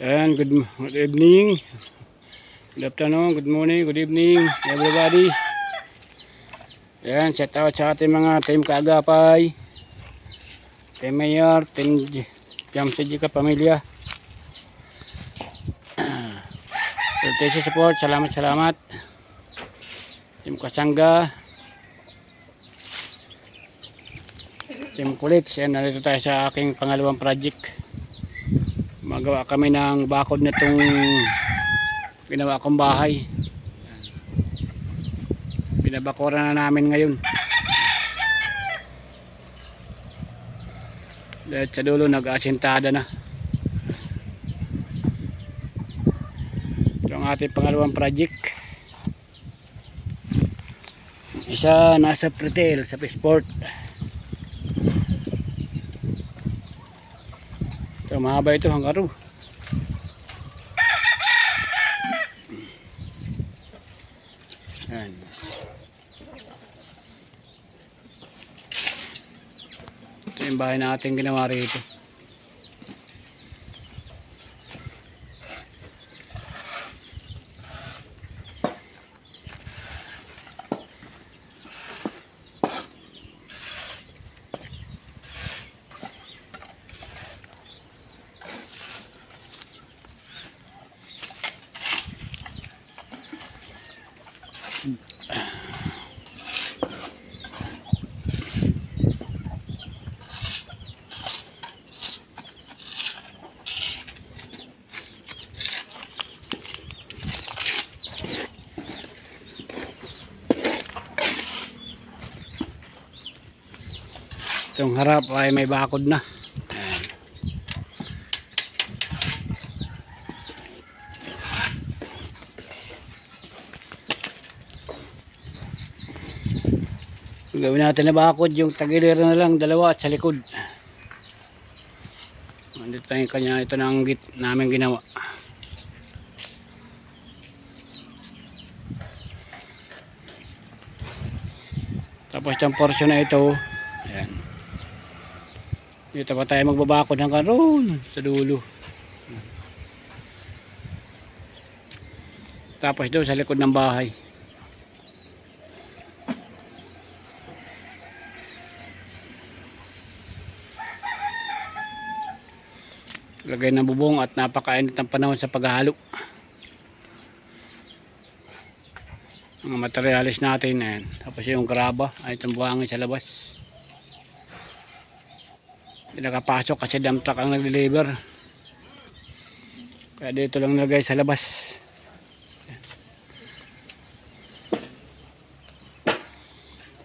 And good, good evening. Good afternoon, good morning, good evening, everybody. Yan, shout out sa ating mga team kaagapay. Team Mayor, Team J- Jam sa Jika Pamilya. Rotation support, salamat, salamat. Team Kasangga. Team Kulits, yan, narito tayo sa aking pangalawang project magawa kami ng bakod na itong ginawa kong bahay. Binabakura na namin ngayon. Dahil sa dulo nag-asintada na. Ito ang ating pangalawang project. Isa nasa Pretel sa Peaceport mahaba ito hanggang ro Yan. Ito yung bahay natin ginawa rito. Itong harap ay may bakod na. Gawin natin na bakod yung tagilira na lang dalawa sa likod. Andito yung kanya ito na ang git namin ginawa. Tapos yung portion na ito, ayan. Dito pa tayo magbabakod hanggang roon sa dulo. Tapos doon sa likod ng bahay. Lagay ng bubong at napakainit ng panahon sa paghahalo. Mga materialis natin. Ayan. Tapos yung graba ay itong sa labas. Hindi nakapasok kasi dump truck ang nag-deliver. Kaya dito lang nilagay sa labas.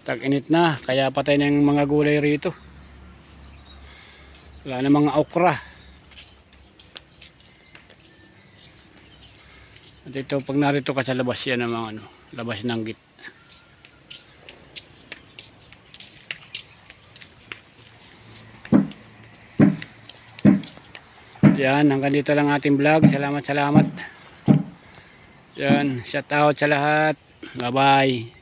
Tag-init na, kaya patay na yung mga gulay rito. Wala na mga okra. At ito, pag narito ka sa labas, yan ang mga ano, labas ng git. Yan, hanggang dito lang ating vlog. Salamat, salamat. Yan, shout out sa lahat. Bye-bye.